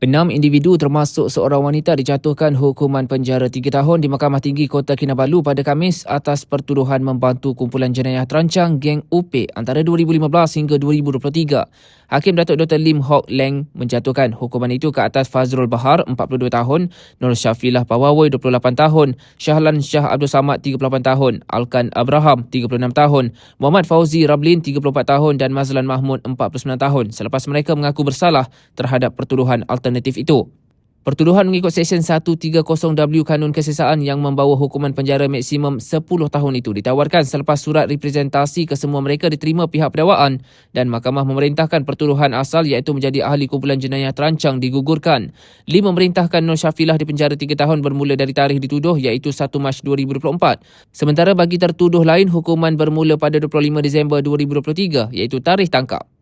Enam individu termasuk seorang wanita dijatuhkan hukuman penjara tiga tahun di Mahkamah Tinggi Kota Kinabalu pada Kamis atas pertuduhan membantu kumpulan jenayah terancang geng UP antara 2015 hingga 2023. Hakim Datuk Dr. Lim Hock Leng menjatuhkan hukuman itu ke atas Fazrul Bahar, 42 tahun, Nur Syafilah Pawawoi, 28 tahun, Syahlan Syah Abdul Samad, 38 tahun, Alkan Abraham, 36 tahun, Muhammad Fauzi Rablin, 34 tahun dan Mazlan Mahmud, 49 tahun selepas mereka mengaku bersalah terhadap pertuduhan alternatif itu. Pertuduhan mengikut Seksyen 130W Kanun Kesesaan yang membawa hukuman penjara maksimum 10 tahun itu ditawarkan selepas surat representasi ke semua mereka diterima pihak pendakwaan dan mahkamah memerintahkan pertuduhan asal iaitu menjadi ahli kumpulan jenayah terancang digugurkan. Lee memerintahkan Nur Syafilah dipenjara 3 tahun bermula dari tarikh dituduh iaitu 1 Mac 2024. Sementara bagi tertuduh lain hukuman bermula pada 25 Disember 2023 iaitu tarikh tangkap.